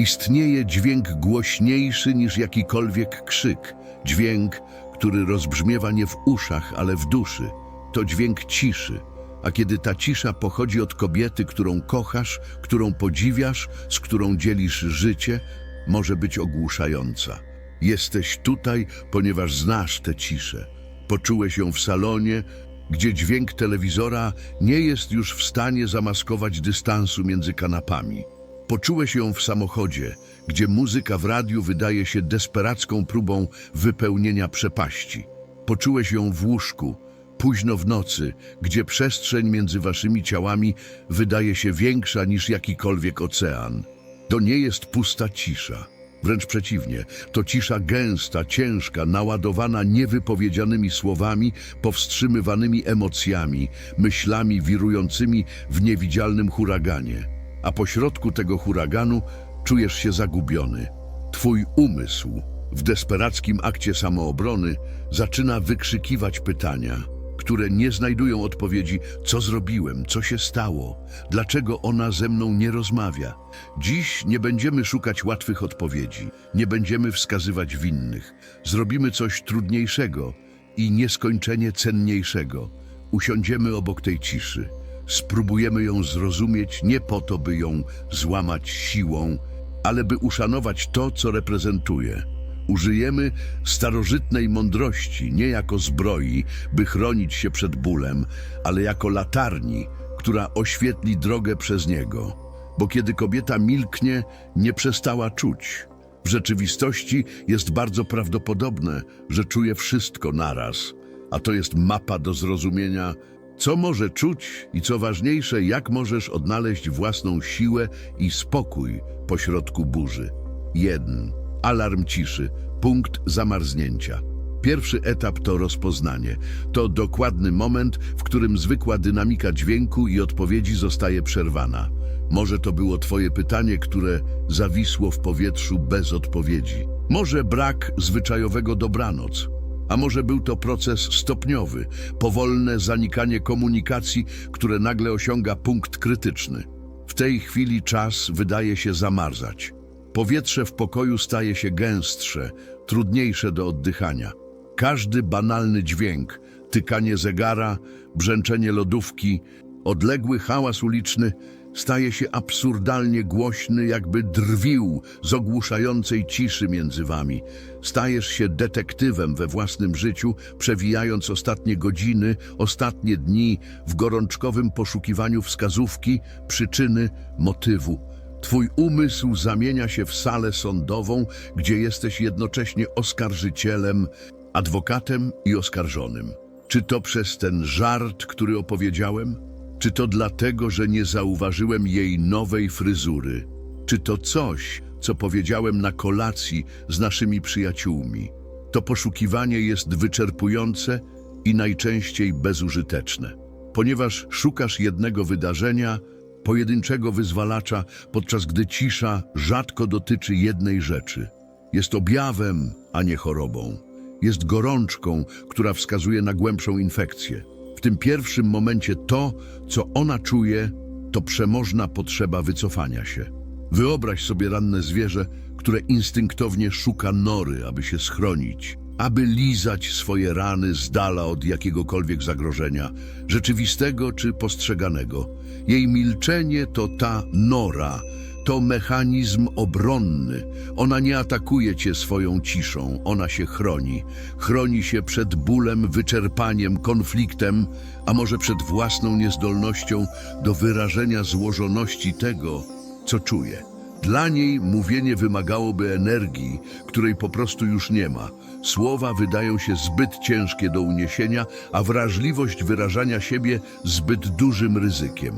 Istnieje dźwięk głośniejszy niż jakikolwiek krzyk. Dźwięk, który rozbrzmiewa nie w uszach, ale w duszy. To dźwięk ciszy. A kiedy ta cisza pochodzi od kobiety, którą kochasz, którą podziwiasz, z którą dzielisz życie, może być ogłuszająca. Jesteś tutaj, ponieważ znasz tę ciszę. Poczułeś ją w salonie, gdzie dźwięk telewizora nie jest już w stanie zamaskować dystansu między kanapami. Poczułeś ją w samochodzie, gdzie muzyka w radiu wydaje się desperacką próbą wypełnienia przepaści. Poczułeś ją w łóżku, późno w nocy, gdzie przestrzeń między waszymi ciałami wydaje się większa niż jakikolwiek ocean. To nie jest pusta cisza. Wręcz przeciwnie, to cisza gęsta, ciężka, naładowana niewypowiedzianymi słowami, powstrzymywanymi emocjami, myślami wirującymi w niewidzialnym huraganie. A pośrodku tego huraganu czujesz się zagubiony. Twój umysł w desperackim akcie samoobrony zaczyna wykrzykiwać pytania, które nie znajdują odpowiedzi, co zrobiłem, co się stało, dlaczego ona ze mną nie rozmawia. Dziś nie będziemy szukać łatwych odpowiedzi, nie będziemy wskazywać winnych. Zrobimy coś trudniejszego i nieskończenie cenniejszego. Usiądziemy obok tej ciszy. Spróbujemy ją zrozumieć nie po to, by ją złamać siłą, ale by uszanować to, co reprezentuje. Użyjemy starożytnej mądrości nie jako zbroi, by chronić się przed bólem, ale jako latarni, która oświetli drogę przez niego. Bo kiedy kobieta milknie, nie przestała czuć. W rzeczywistości jest bardzo prawdopodobne, że czuje wszystko naraz, a to jest mapa do zrozumienia, co może czuć i co ważniejsze, jak możesz odnaleźć własną siłę i spokój pośrodku burzy. 1. Alarm ciszy. Punkt zamarznięcia. Pierwszy etap to rozpoznanie. To dokładny moment, w którym zwykła dynamika dźwięku i odpowiedzi zostaje przerwana. Może to było Twoje pytanie, które zawisło w powietrzu bez odpowiedzi. Może brak zwyczajowego dobranoc. A może był to proces stopniowy, powolne zanikanie komunikacji, które nagle osiąga punkt krytyczny. W tej chwili czas wydaje się zamarzać. Powietrze w pokoju staje się gęstsze, trudniejsze do oddychania. Każdy banalny dźwięk, tykanie zegara, brzęczenie lodówki, odległy hałas uliczny staje się absurdalnie głośny, jakby drwił z ogłuszającej ciszy między wami. Stajesz się detektywem we własnym życiu, przewijając ostatnie godziny, ostatnie dni w gorączkowym poszukiwaniu wskazówki, przyczyny, motywu. Twój umysł zamienia się w salę sądową, gdzie jesteś jednocześnie oskarżycielem, adwokatem i oskarżonym. Czy to przez ten żart, który opowiedziałem? Czy to dlatego, że nie zauważyłem jej nowej fryzury? Czy to coś, co powiedziałem na kolacji z naszymi przyjaciółmi? To poszukiwanie jest wyczerpujące i najczęściej bezużyteczne, ponieważ szukasz jednego wydarzenia, pojedynczego wyzwalacza, podczas gdy cisza rzadko dotyczy jednej rzeczy. Jest objawem, a nie chorobą. Jest gorączką, która wskazuje na głębszą infekcję. W tym pierwszym momencie to, co ona czuje, to przemożna potrzeba wycofania się. Wyobraź sobie ranne zwierzę, które instynktownie szuka nory, aby się schronić, aby lizać swoje rany z dala od jakiegokolwiek zagrożenia, rzeczywistego czy postrzeganego. Jej milczenie to ta nora, to mechanizm obronny. Ona nie atakuje cię swoją ciszą, ona się chroni. Chroni się przed bólem, wyczerpaniem, konfliktem, a może przed własną niezdolnością do wyrażenia złożoności tego, co czuje. Dla niej mówienie wymagałoby energii, której po prostu już nie ma. Słowa wydają się zbyt ciężkie do uniesienia, a wrażliwość wyrażania siebie zbyt dużym ryzykiem.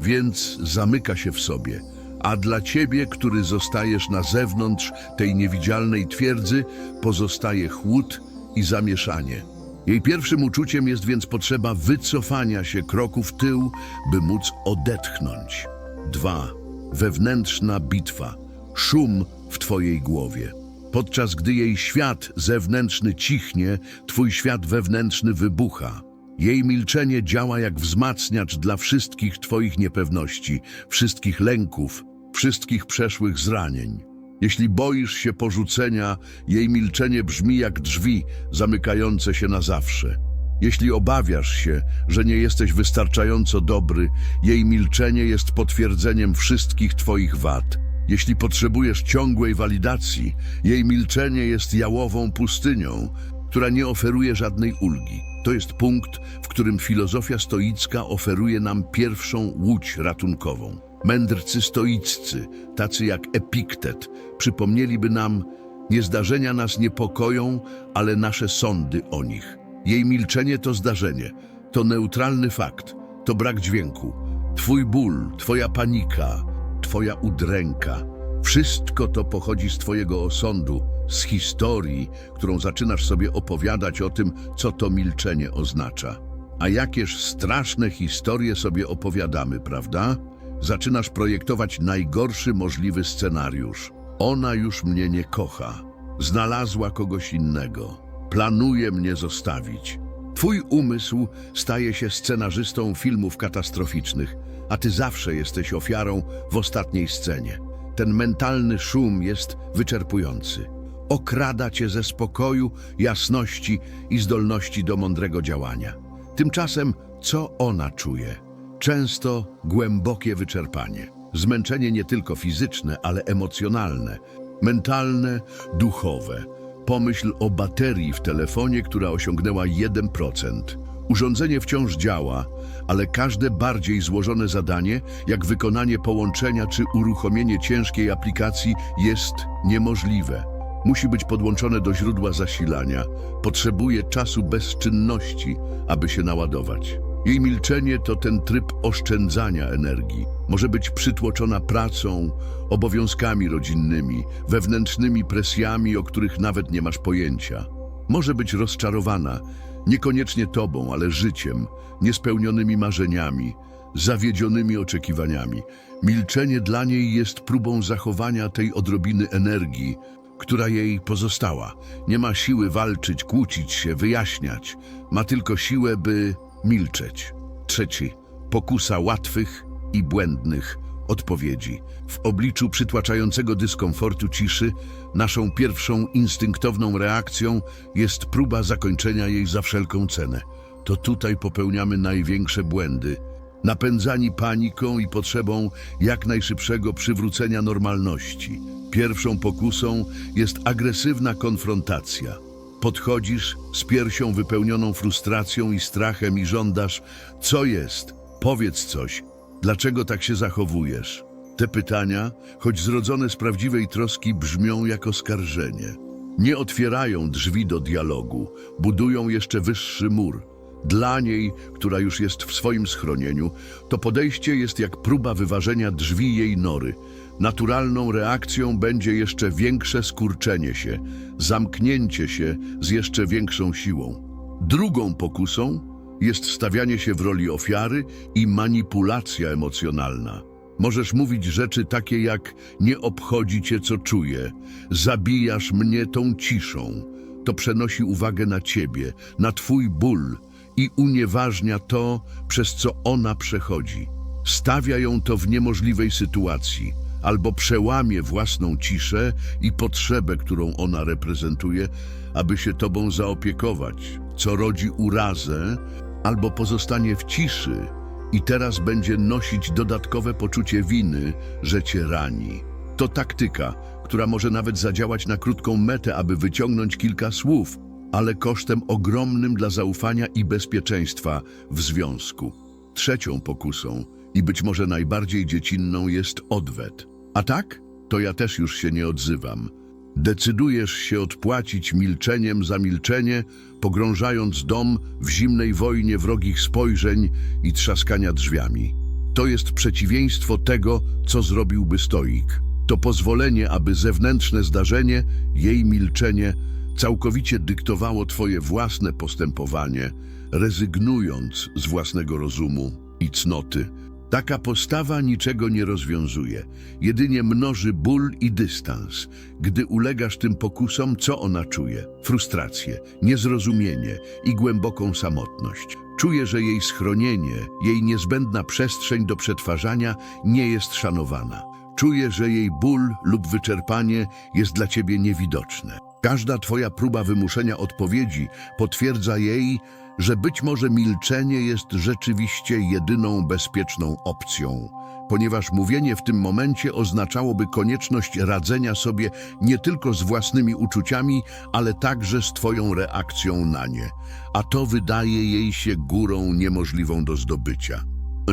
Więc zamyka się w sobie. A dla ciebie, który zostajesz na zewnątrz tej niewidzialnej twierdzy, pozostaje chłód i zamieszanie. Jej pierwszym uczuciem jest więc potrzeba wycofania się kroku w tył, by móc odetchnąć. 2. Wewnętrzna bitwa. Szum w twojej głowie. Podczas gdy jej świat zewnętrzny cichnie, twój świat wewnętrzny wybucha. Jej milczenie działa jak wzmacniacz dla wszystkich twoich niepewności, wszystkich lęków, wszystkich przeszłych zranień. Jeśli boisz się porzucenia, jej milczenie brzmi jak drzwi zamykające się na zawsze. Jeśli obawiasz się, że nie jesteś wystarczająco dobry, jej milczenie jest potwierdzeniem wszystkich twoich wad. Jeśli potrzebujesz ciągłej walidacji, jej milczenie jest jałową pustynią, która nie oferuje żadnej ulgi. To jest punkt, w którym filozofia stoicka oferuje nam pierwszą łódź ratunkową. Mędrcy stoiccy, tacy jak Epiktet, przypomnieliby nam, nie zdarzenia nas niepokoją, ale nasze sądy o nich. Jej milczenie to zdarzenie, to neutralny fakt, to brak dźwięku. Twój ból, twoja panika, twoja udręka. Wszystko to pochodzi z twojego osądu, z historii, którą zaczynasz sobie opowiadać o tym, co to milczenie oznacza. A jakież straszne historie sobie opowiadamy, prawda? Zaczynasz projektować najgorszy możliwy scenariusz. Ona już mnie nie kocha. Znalazła kogoś innego. Planuje mnie zostawić. Twój umysł staje się scenarzystą filmów katastroficznych, a ty zawsze jesteś ofiarą w ostatniej scenie. Ten mentalny szum jest wyczerpujący. Okrada cię ze spokoju, jasności i zdolności do mądrego działania. Tymczasem, co ona czuje? Często głębokie wyczerpanie. Zmęczenie nie tylko fizyczne, ale emocjonalne, mentalne, duchowe. Pomyśl o baterii w telefonie, która osiągnęła 1%. Urządzenie wciąż działa, ale każde bardziej złożone zadanie, jak wykonanie połączenia czy uruchomienie ciężkiej aplikacji, jest niemożliwe. Musi być podłączone do źródła zasilania. Potrzebuje czasu bezczynności, aby się naładować. Jej milczenie to ten tryb oszczędzania energii. Może być przytłoczona pracą, obowiązkami rodzinnymi, wewnętrznymi presjami, o których nawet nie masz pojęcia. Może być rozczarowana, niekoniecznie tobą, ale życiem, niespełnionymi marzeniami, zawiedzionymi oczekiwaniami. Milczenie dla niej jest próbą zachowania tej odrobiny energii, która jej pozostała. Nie ma siły walczyć, kłócić się, wyjaśniać. Ma tylko siłę, by milczeć. Trzeci. Pokusa łatwych i błędnych odpowiedzi. W obliczu przytłaczającego dyskomfortu ciszy, naszą pierwszą instynktowną reakcją jest próba zakończenia jej za wszelką cenę. To tutaj popełniamy największe błędy. Napędzani paniką i potrzebą jak najszybszego przywrócenia normalności. Pierwszą pokusą jest agresywna konfrontacja. Podchodzisz z piersią wypełnioną frustracją i strachem i żądasz, co jest? Powiedz coś. Dlaczego tak się zachowujesz? Te pytania, choć zrodzone z prawdziwej troski, brzmią jak oskarżenie. Nie otwierają drzwi do dialogu, budują jeszcze wyższy mur. Dla niej, która już jest w swoim schronieniu, to podejście jest jak próba wyważenia drzwi jej nory. Naturalną reakcją będzie jeszcze większe skurczenie się, zamknięcie się z jeszcze większą siłą. Drugą pokusą jest stawianie się w roli ofiary i manipulacja emocjonalna. Możesz mówić rzeczy takie jak nie obchodzi cię co czuję, zabijasz mnie tą ciszą. To przenosi uwagę na ciebie, na twój ból i unieważnia to, przez co ona przechodzi. Stawia ją to w niemożliwej sytuacji, albo przełamie własną ciszę i potrzebę, którą ona reprezentuje, aby się tobą zaopiekować, co rodzi urazę, albo pozostanie w ciszy i teraz będzie nosić dodatkowe poczucie winy, że cię rani. To taktyka, która może nawet zadziałać na krótką metę, aby wyciągnąć kilka słów, ale kosztem ogromnym dla zaufania i bezpieczeństwa w związku. Trzecią pokusą i być może najbardziej dziecinną jest odwet. A tak? To ja też już się nie odzywam. Decydujesz się odpłacić milczeniem za milczenie, pogrążając dom w zimnej wojnie wrogich spojrzeń i trzaskania drzwiami. To jest przeciwieństwo tego, co zrobiłby stoik. To pozwolenie, aby zewnętrzne zdarzenie, jej milczenie, całkowicie dyktowało twoje własne postępowanie, rezygnując z własnego rozumu i cnoty. Taka postawa niczego nie rozwiązuje, jedynie mnoży ból i dystans. Gdy ulegasz tym pokusom, co ona czuje? Frustrację, niezrozumienie i głęboką samotność. Czuje, że jej schronienie, jej niezbędna przestrzeń do przetwarzania nie jest szanowana. Czuje, że jej ból lub wyczerpanie jest dla ciebie niewidoczne. Każda twoja próba wymuszenia odpowiedzi potwierdza jej, że być może milczenie jest rzeczywiście jedyną bezpieczną opcją, ponieważ mówienie w tym momencie oznaczałoby konieczność radzenia sobie nie tylko z własnymi uczuciami, ale także z twoją reakcją na nie, a to wydaje jej się górą niemożliwą do zdobycia.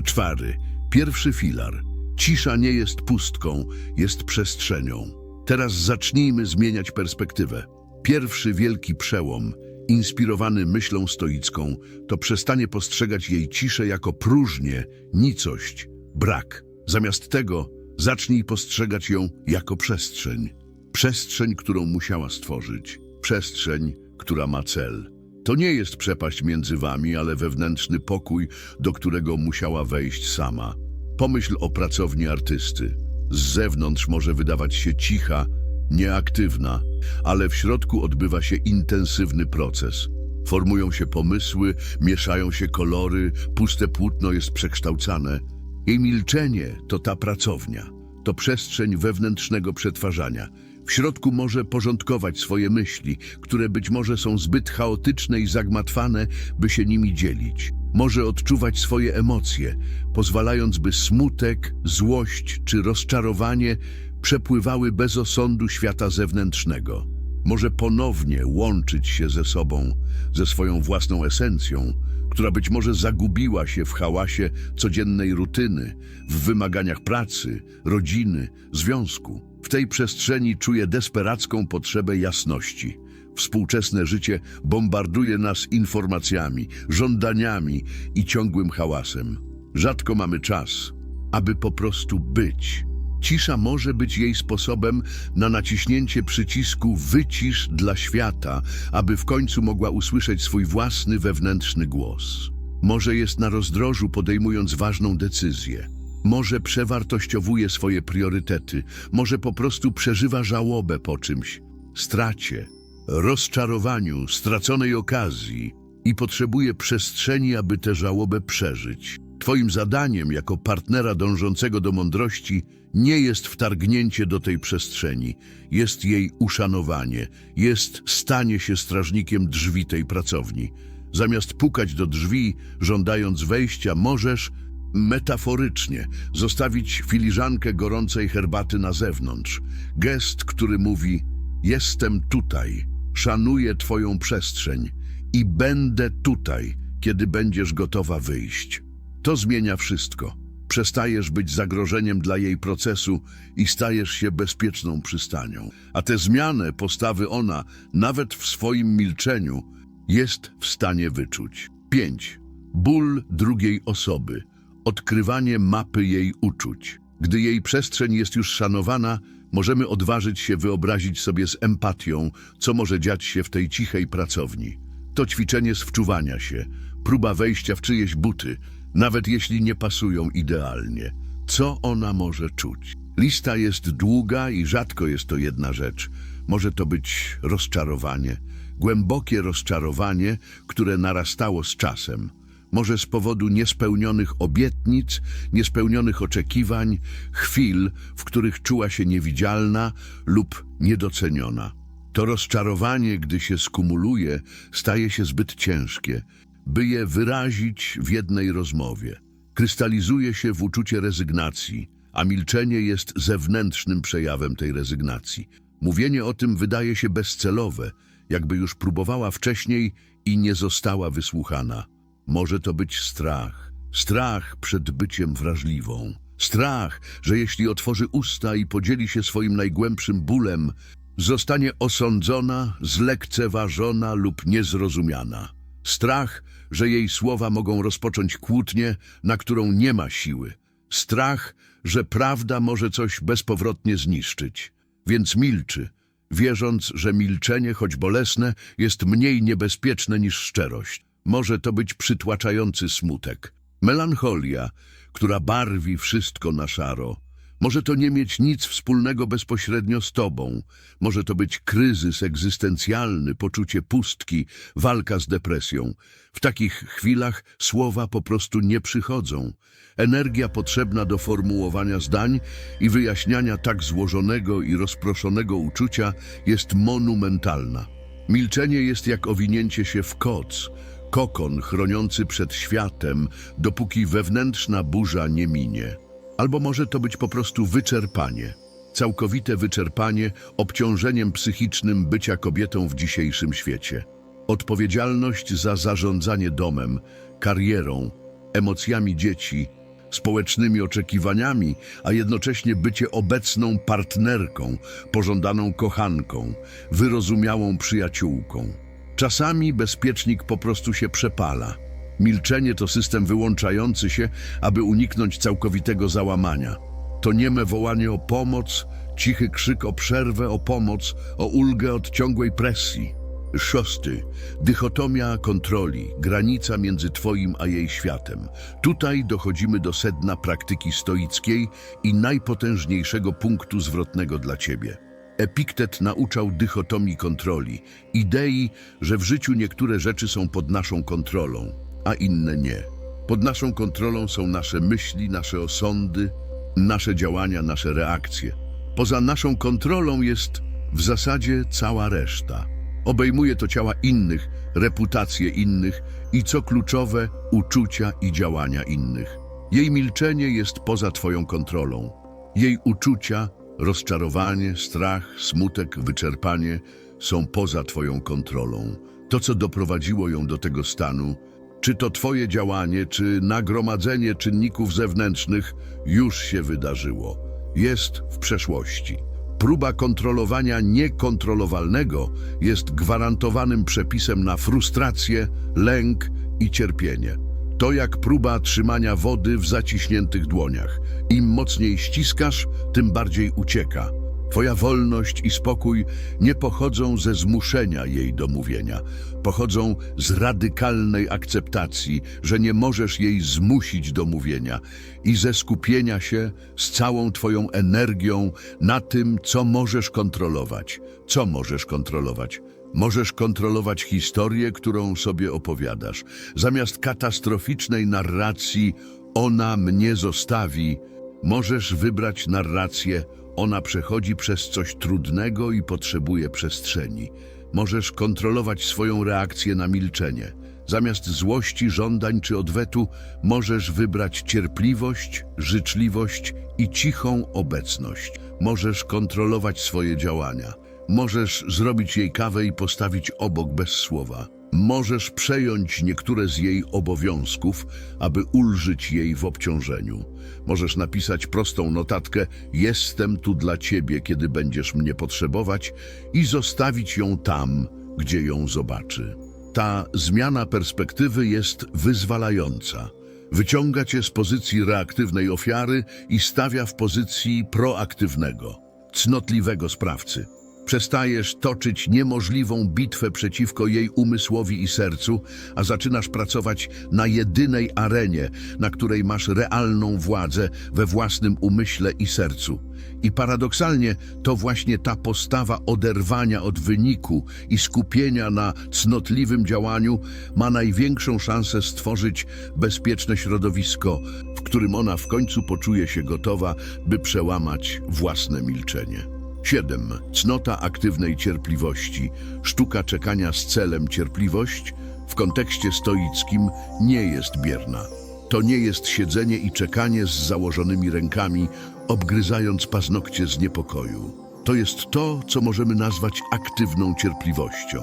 Czwary, pierwszy filar. Cisza nie jest pustką, jest przestrzenią. Teraz zacznijmy zmieniać perspektywę. Pierwszy wielki przełom, inspirowany myślą stoicką, to przestanie postrzegać jej ciszę jako próżnię, nicość, brak. Zamiast tego zacznij postrzegać ją jako przestrzeń. Przestrzeń, którą musiała stworzyć. Przestrzeń, która ma cel. To nie jest przepaść między wami, ale wewnętrzny pokój, do którego musiała wejść sama. Pomyśl o pracowni artysty. Z zewnątrz może wydawać się cicha, nieaktywna, ale w środku odbywa się intensywny proces. Formują się pomysły, mieszają się kolory, puste płótno jest przekształcane. Jej milczenie to ta pracownia, to przestrzeń wewnętrznego przetwarzania. W środku może porządkować swoje myśli, które być może są zbyt chaotyczne i zagmatwane, by się nimi dzielić. Może odczuwać swoje emocje, pozwalając, by smutek, złość czy rozczarowanie przepływały bez osądu świata zewnętrznego. Może ponownie łączyć się ze sobą, ze swoją własną esencją, która być może zagubiła się w hałasie codziennej rutyny, w wymaganiach pracy, rodziny, związku. W tej przestrzeni czuje desperacką potrzebę jasności. Współczesne życie bombarduje nas informacjami, żądaniami i ciągłym hałasem. Rzadko mamy czas, aby po prostu być. Cisza może być jej sposobem na naciśnięcie przycisku wycisz dla świata, aby w końcu mogła usłyszeć swój własny wewnętrzny głos. Może jest na rozdrożu podejmując ważną decyzję. Może przewartościowuje swoje priorytety, może po prostu przeżywa żałobę po czymś, stracie, rozczarowaniu, straconej okazji i potrzebuje przestrzeni, aby tę żałobę przeżyć. Twoim zadaniem jako partnera dążącego do mądrości nie jest wtargnięcie do tej przestrzeni, jest jej uszanowanie, jest stanie się strażnikiem drzwi tej pracowni. Zamiast pukać do drzwi, żądając wejścia, możesz metaforycznie zostawić filiżankę gorącej herbaty na zewnątrz. Gest, który mówi: Jestem tutaj, szanuję Twoją przestrzeń i będę tutaj, kiedy będziesz gotowa wyjść. To zmienia wszystko. Przestajesz być zagrożeniem dla jej procesu i stajesz się bezpieczną przystanią. A tę zmianę postawy ona, nawet w swoim milczeniu, jest w stanie wyczuć. 5. Ból drugiej osoby. Odkrywanie mapy jej uczuć. Gdy jej przestrzeń jest już szanowana, możemy odważyć się wyobrazić sobie z empatią, co może dziać się w tej cichej pracowni. To ćwiczenie z wczuwania się, próba wejścia w czyjeś buty, nawet jeśli nie pasują idealnie. Co ona może czuć? Lista jest długa i rzadko jest to jedna rzecz. Może to być rozczarowanie, głębokie rozczarowanie, które narastało z czasem. Może z powodu niespełnionych obietnic, niespełnionych oczekiwań, chwil, w których czuła się niewidzialna lub niedoceniona. To rozczarowanie, gdy się skumuluje, staje się zbyt ciężkie, by je wyrazić w jednej rozmowie. Krystalizuje się w uczucie rezygnacji, a milczenie jest zewnętrznym przejawem tej rezygnacji. Mówienie o tym wydaje się bezcelowe, jakby już próbowała wcześniej i nie została wysłuchana. Może to być strach. Strach przed byciem wrażliwą. Strach, że jeśli otworzy usta i podzieli się swoim najgłębszym bólem, zostanie osądzona, zlekceważona lub niezrozumiana. Strach, że jej słowa mogą rozpocząć kłótnię, na którą nie ma siły. Strach, że prawda może coś bezpowrotnie zniszczyć. Więc milczy, wierząc, że milczenie, choć bolesne, jest mniej niebezpieczne niż szczerość. Może to być przytłaczający smutek. Melancholia, która barwi wszystko na szaro. Może to nie mieć nic wspólnego bezpośrednio z tobą. Może to być kryzys egzystencjalny, poczucie pustki, walka z depresją. W takich chwilach słowa po prostu nie przychodzą. Energia potrzebna do formułowania zdań i wyjaśniania tak złożonego i rozproszonego uczucia jest monumentalna. Milczenie jest jak owinięcie się w koc, kokon chroniący przed światem, dopóki wewnętrzna burza nie minie. Albo może to być po prostu wyczerpanie. Całkowite wyczerpanie obciążeniem psychicznym bycia kobietą w dzisiejszym świecie. Odpowiedzialność za zarządzanie domem, karierą, emocjami dzieci, społecznymi oczekiwaniami, a jednocześnie bycie obecną partnerką, pożądaną kochanką, wyrozumiałą przyjaciółką. Czasami bezpiecznik po prostu się przepala. Milczenie to system wyłączający się, aby uniknąć całkowitego załamania. To nieme wołanie o pomoc, cichy krzyk o przerwę, o pomoc, o ulgę od ciągłej presji. Szósty. Dychotomia kontroli, granica między Twoim a jej światem. Tutaj dochodzimy do sedna praktyki stoickiej i najpotężniejszego punktu zwrotnego dla Ciebie. Epiktet nauczał dychotomii kontroli, idei, że w życiu niektóre rzeczy są pod naszą kontrolą, a inne nie. Pod naszą kontrolą są nasze myśli, nasze osądy, nasze działania, nasze reakcje. Poza naszą kontrolą jest w zasadzie cała reszta. Obejmuje to ciała innych, reputacje innych i co kluczowe, uczucia i działania innych. Jej milczenie jest poza Twoją kontrolą. Jej uczucia, rozczarowanie, strach, smutek, wyczerpanie są poza Twoją kontrolą. To, co doprowadziło ją do tego stanu, czy to Twoje działanie, czy nagromadzenie czynników zewnętrznych, już się wydarzyło. Jest w przeszłości. Próba kontrolowania niekontrolowalnego jest gwarantowanym przepisem na frustrację, lęk i cierpienie. To jak próba trzymania wody w zaciśniętych dłoniach. Im mocniej ściskasz, tym bardziej ucieka. Twoja wolność i spokój nie pochodzą ze zmuszenia jej do mówienia. Pochodzą z radykalnej akceptacji, że nie możesz jej zmusić do mówienia i ze skupienia się z całą Twoją energią na tym, co możesz kontrolować. Co możesz kontrolować? Możesz kontrolować historię, którą sobie opowiadasz. Zamiast katastroficznej narracji ona mnie zostawi, możesz wybrać narrację ona przechodzi przez coś trudnego i potrzebuje przestrzeni. Możesz kontrolować swoją reakcję na milczenie. Zamiast złości, żądań czy odwetu, możesz wybrać cierpliwość, życzliwość i cichą obecność. Możesz kontrolować swoje działania. Możesz zrobić jej kawę i postawić obok bez słowa. Możesz przejąć niektóre z jej obowiązków, aby ulżyć jej w obciążeniu. Możesz napisać prostą notatkę Jestem tu dla ciebie, kiedy będziesz mnie potrzebować i zostawić ją tam, gdzie ją zobaczy. Ta zmiana perspektywy jest wyzwalająca. Wyciąga cię z pozycji reaktywnej ofiary i stawia w pozycji proaktywnego, cnotliwego sprawcy. Przestajesz toczyć niemożliwą bitwę przeciwko jej umysłowi i sercu, a zaczynasz pracować na jedynej arenie, na której masz realną władzę we własnym umyśle i sercu. I paradoksalnie to właśnie ta postawa oderwania od wyniku i skupienia na cnotliwym działaniu ma największą szansę stworzyć bezpieczne środowisko, w którym ona w końcu poczuje się gotowa, by przełamać własne milczenie. 7. Cnota aktywnej cierpliwości. Sztuka czekania z celem cierpliwość w kontekście stoickim nie jest bierna. To nie jest siedzenie i czekanie z założonymi rękami, obgryzając paznokcie z niepokoju. To jest to, co możemy nazwać aktywną cierpliwością.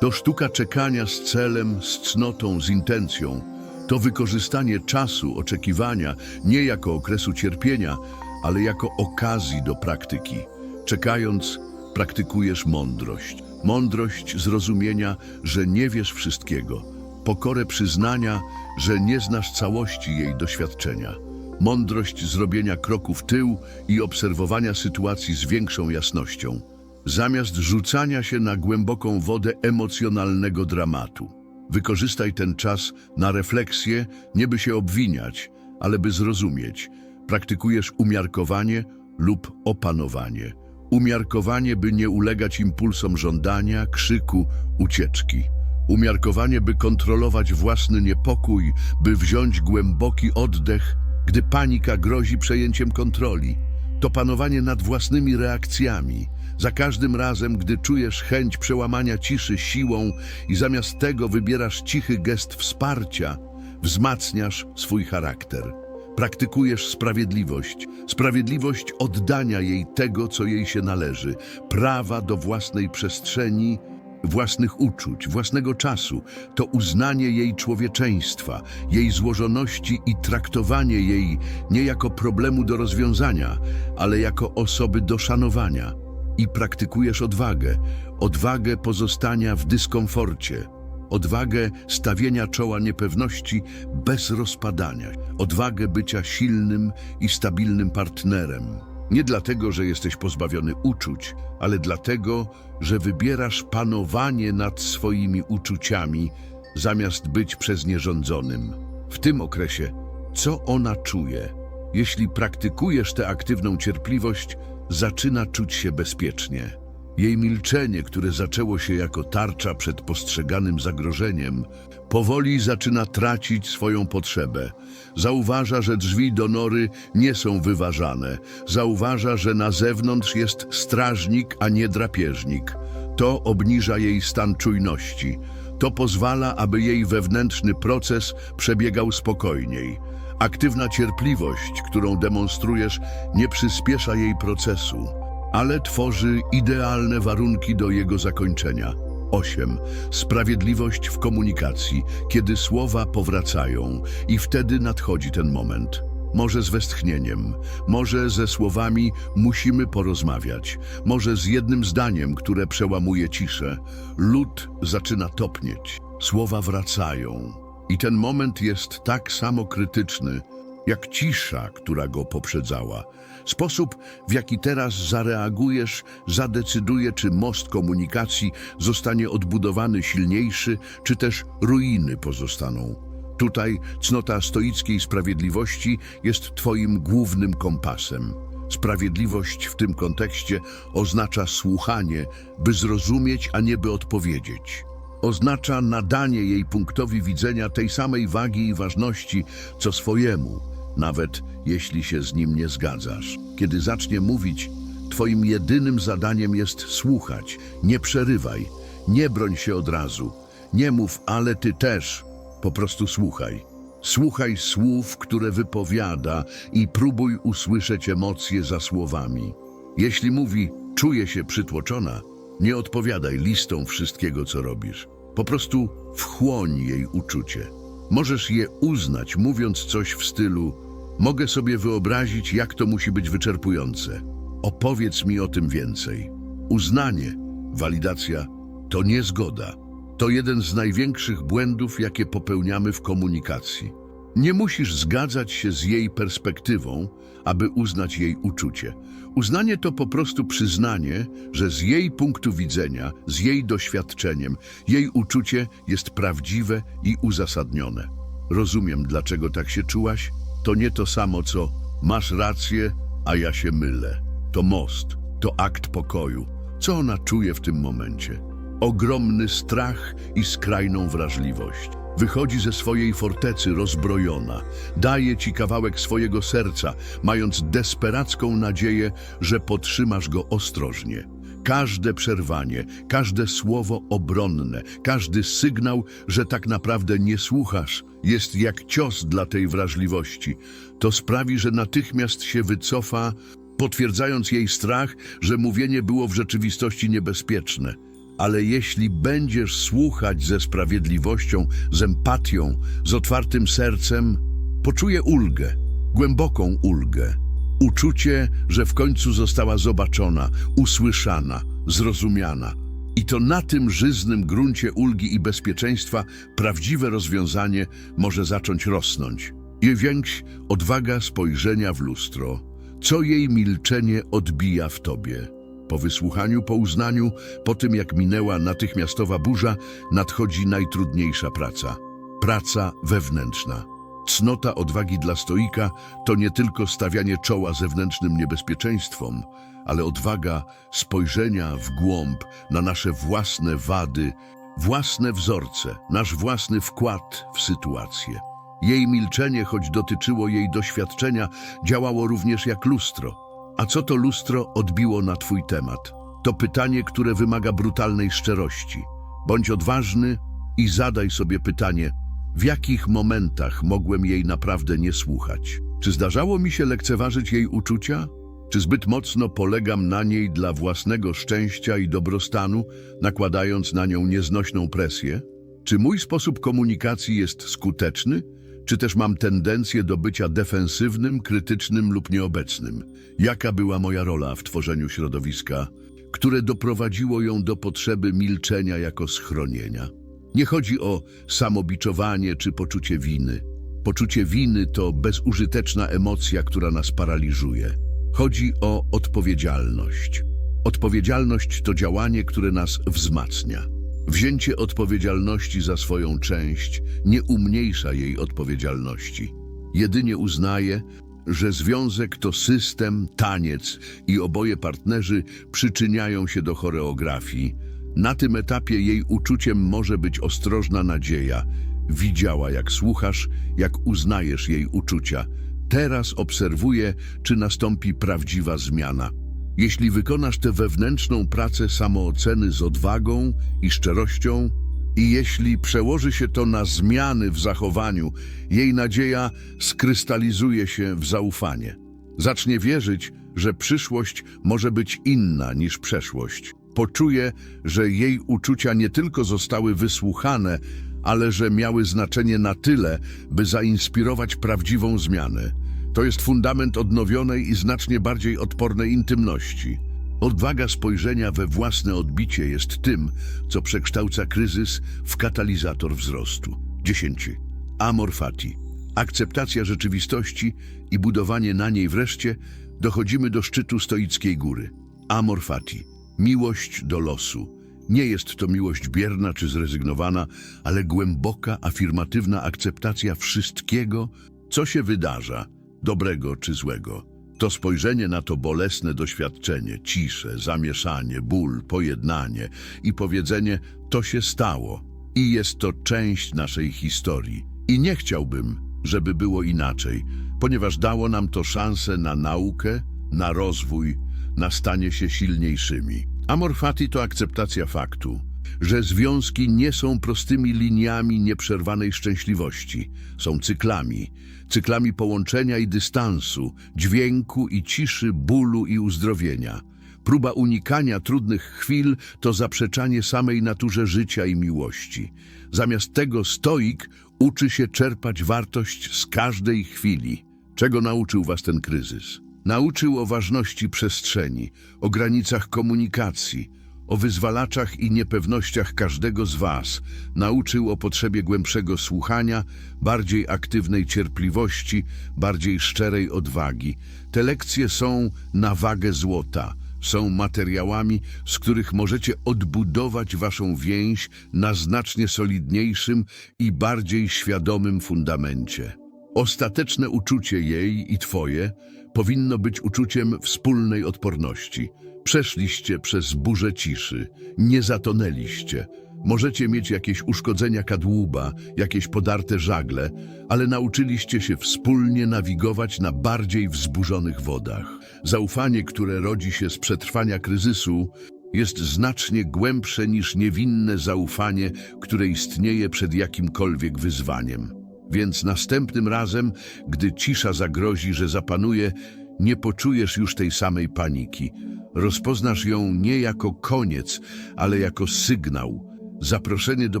To sztuka czekania z celem, z cnotą, z intencją. To wykorzystanie czasu oczekiwania nie jako okresu cierpienia, ale jako okazji do praktyki. Czekając, praktykujesz mądrość. Mądrość zrozumienia, że nie wiesz wszystkiego. Pokorę przyznania, że nie znasz całości jej doświadczenia. Mądrość zrobienia kroku w tył i obserwowania sytuacji z większą jasnością. Zamiast rzucania się na głęboką wodę emocjonalnego dramatu. Wykorzystaj ten czas na refleksję, nie by się obwiniać, ale by zrozumieć. Praktykujesz umiarkowanie, lub opanowanie. Umiarkowanie, by nie ulegać impulsom żądania, krzyku, ucieczki. Umiarkowanie, by kontrolować własny niepokój, by wziąć głęboki oddech, gdy panika grozi przejęciem kontroli. To panowanie nad własnymi reakcjami. Za każdym razem, gdy czujesz chęć przełamania ciszy siłą i zamiast tego wybierasz cichy gest wsparcia, wzmacniasz swój charakter. Praktykujesz sprawiedliwość, sprawiedliwość oddania jej tego, co jej się należy, prawa do własnej przestrzeni, własnych uczuć, własnego czasu, to uznanie jej człowieczeństwa, jej złożoności i traktowanie jej nie jako problemu do rozwiązania, ale jako osoby do szanowania. I praktykujesz odwagę, odwagę pozostania w dyskomforcie, odwagę stawienia czoła niepewności bez rozpadania, odwagę bycia silnym i stabilnym partnerem. Nie dlatego, że jesteś pozbawiony uczuć, ale dlatego, że wybierasz panowanie nad swoimi uczuciami, zamiast być przez nie rządzonym. W tym okresie, co ona czuje? Jeśli praktykujesz tę aktywną cierpliwość, zaczyna czuć się bezpiecznie. Jej milczenie, które zaczęło się jako tarcza przed postrzeganym zagrożeniem, powoli zaczyna tracić swoją potrzebę. Zauważa, że drzwi do nory nie są wyważane. Zauważa, że na zewnątrz jest strażnik, a nie drapieżnik. To obniża jej stan czujności. To pozwala, aby jej wewnętrzny proces przebiegał spokojniej. Aktywna cierpliwość, którą demonstrujesz, nie przyspiesza jej procesu ale tworzy idealne warunki do jego zakończenia. 8. Sprawiedliwość w komunikacji, kiedy słowa powracają i wtedy nadchodzi ten moment. Może z westchnieniem, może ze słowami musimy porozmawiać, może z jednym zdaniem, które przełamuje ciszę. Lud zaczyna topnieć, słowa wracają. I ten moment jest tak samo krytyczny, jak cisza, która go poprzedzała. Sposób, w jaki teraz zareagujesz, zadecyduje, czy most komunikacji zostanie odbudowany silniejszy, czy też ruiny pozostaną. Tutaj cnota stoickiej sprawiedliwości jest Twoim głównym kompasem. Sprawiedliwość w tym kontekście oznacza słuchanie, by zrozumieć, a nie by odpowiedzieć. Oznacza nadanie jej punktowi widzenia tej samej wagi i ważności, co swojemu nawet jeśli się z nim nie zgadzasz. Kiedy zacznie mówić, twoim jedynym zadaniem jest słuchać. Nie przerywaj, nie broń się od razu. Nie mów, ale ty też. Po prostu słuchaj. Słuchaj słów, które wypowiada i próbuj usłyszeć emocje za słowami. Jeśli mówi, czuję się przytłoczona, nie odpowiadaj listą wszystkiego, co robisz. Po prostu wchłoń jej uczucie. Możesz je uznać, mówiąc coś w stylu Mogę sobie wyobrazić, jak to musi być wyczerpujące. Opowiedz mi o tym więcej. Uznanie, walidacja to nie zgoda. To jeden z największych błędów, jakie popełniamy w komunikacji. Nie musisz zgadzać się z jej perspektywą, aby uznać jej uczucie. Uznanie to po prostu przyznanie, że z jej punktu widzenia, z jej doświadczeniem, jej uczucie jest prawdziwe i uzasadnione. Rozumiem, dlaczego tak się czułaś. To nie to samo, co masz rację, a ja się mylę. To most, to akt pokoju. Co ona czuje w tym momencie? Ogromny strach i skrajną wrażliwość. Wychodzi ze swojej fortecy rozbrojona, daje ci kawałek swojego serca, mając desperacką nadzieję, że potrzymasz go ostrożnie. Każde przerwanie, każde słowo obronne, każdy sygnał, że tak naprawdę nie słuchasz, jest jak cios dla tej wrażliwości. To sprawi, że natychmiast się wycofa, potwierdzając jej strach, że mówienie było w rzeczywistości niebezpieczne. Ale jeśli będziesz słuchać ze sprawiedliwością, z empatią, z otwartym sercem, poczuje ulgę, głęboką ulgę. Uczucie, że w końcu została zobaczona, usłyszana, zrozumiana. I to na tym żyznym gruncie ulgi i bezpieczeństwa prawdziwe rozwiązanie może zacząć rosnąć. Jej większa odwaga spojrzenia w lustro. Co jej milczenie odbija w tobie? Po wysłuchaniu, po uznaniu, po tym jak minęła natychmiastowa burza, nadchodzi najtrudniejsza praca. Praca wewnętrzna. Cnota odwagi dla stoika to nie tylko stawianie czoła zewnętrznym niebezpieczeństwom, ale odwaga spojrzenia w głąb na nasze własne wady, własne wzorce, nasz własny wkład w sytuację. Jej milczenie, choć dotyczyło jej doświadczenia, działało również jak lustro. A co to lustro odbiło na twój temat? To pytanie, które wymaga brutalnej szczerości. Bądź odważny i zadaj sobie pytanie, w jakich momentach mogłem jej naprawdę nie słuchać? Czy zdarzało mi się lekceważyć jej uczucia? Czy zbyt mocno polegam na niej dla własnego szczęścia i dobrostanu, nakładając na nią nieznośną presję? Czy mój sposób komunikacji jest skuteczny? Czy też mam tendencję do bycia defensywnym, krytycznym lub nieobecnym? Jaka była moja rola w tworzeniu środowiska, które doprowadziło ją do potrzeby milczenia jako schronienia? Nie chodzi o samobiczowanie czy poczucie winy. Poczucie winy to bezużyteczna emocja, która nas paraliżuje. Chodzi o odpowiedzialność. Odpowiedzialność to działanie, które nas wzmacnia. Wzięcie odpowiedzialności za swoją część nie umniejsza jej odpowiedzialności. Jedynie uznaje, że związek to system, taniec i oboje partnerzy przyczyniają się do choreografii. Na tym etapie jej uczuciem może być ostrożna nadzieja. Widziała, jak słuchasz, jak uznajesz jej uczucia. Teraz obserwuję, czy nastąpi prawdziwa zmiana. Jeśli wykonasz tę wewnętrzną pracę samooceny z odwagą i szczerością, i jeśli przełoży się to na zmiany w zachowaniu, jej nadzieja skrystalizuje się w zaufanie. Zacznie wierzyć, że przyszłość może być inna niż przeszłość. Poczuje, że jej uczucia nie tylko zostały wysłuchane, ale że miały znaczenie na tyle, by zainspirować prawdziwą zmianę. To jest fundament odnowionej i znacznie bardziej odpornej intymności. Odwaga spojrzenia we własne odbicie jest tym, co przekształca kryzys w katalizator wzrostu. 10. Amor fati. Akceptacja rzeczywistości i budowanie na niej wreszcie dochodzimy do szczytu stoickiej góry. Amor fati. Miłość do losu. Nie jest to miłość bierna czy zrezygnowana, ale głęboka, afirmatywna akceptacja wszystkiego, co się wydarza, dobrego czy złego. To spojrzenie na to bolesne doświadczenie, ciszę, zamieszanie, ból, pojednanie i powiedzenie to się stało i jest to część naszej historii. I nie chciałbym, żeby było inaczej, ponieważ dało nam to szansę na naukę, na rozwój, na stanie się silniejszymi. Amor fati to akceptacja faktu, że związki nie są prostymi liniami nieprzerwanej szczęśliwości, są cyklami, cyklami połączenia i dystansu, dźwięku i ciszy, bólu i uzdrowienia. Próba unikania trudnych chwil to zaprzeczanie samej naturze życia i miłości. Zamiast tego stoik uczy się czerpać wartość z każdej chwili. Czego nauczył was ten kryzys? Nauczył o ważności przestrzeni, o granicach komunikacji, o wyzwalaczach i niepewnościach każdego z Was. Nauczył o potrzebie głębszego słuchania, bardziej aktywnej cierpliwości, bardziej szczerej odwagi. Te lekcje są na wagę złota. Są materiałami, z których możecie odbudować Waszą więź na znacznie solidniejszym i bardziej świadomym fundamencie. Ostateczne uczucie jej i Twoje powinno być uczuciem wspólnej odporności. Przeszliście przez burzę ciszy, nie zatonęliście. Możecie mieć jakieś uszkodzenia kadłuba, jakieś podarte żagle, ale nauczyliście się wspólnie nawigować na bardziej wzburzonych wodach. Zaufanie, które rodzi się z przetrwania kryzysu, jest znacznie głębsze niż niewinne zaufanie, które istnieje przed jakimkolwiek wyzwaniem. Więc następnym razem, gdy cisza zagrozi, że zapanuje, nie poczujesz już tej samej paniki. Rozpoznasz ją nie jako koniec, ale jako sygnał, zaproszenie do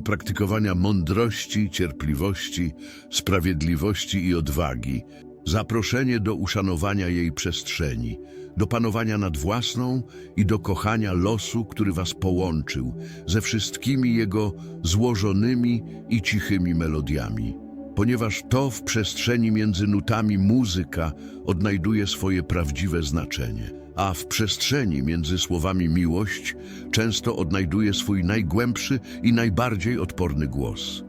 praktykowania mądrości, cierpliwości, sprawiedliwości i odwagi, zaproszenie do uszanowania jej przestrzeni, do panowania nad własną i do kochania losu, który was połączył, ze wszystkimi jego złożonymi i cichymi melodiami. Ponieważ to w przestrzeni między nutami muzyka odnajduje swoje prawdziwe znaczenie, a w przestrzeni między słowami miłość często odnajduje swój najgłębszy i najbardziej odporny głos.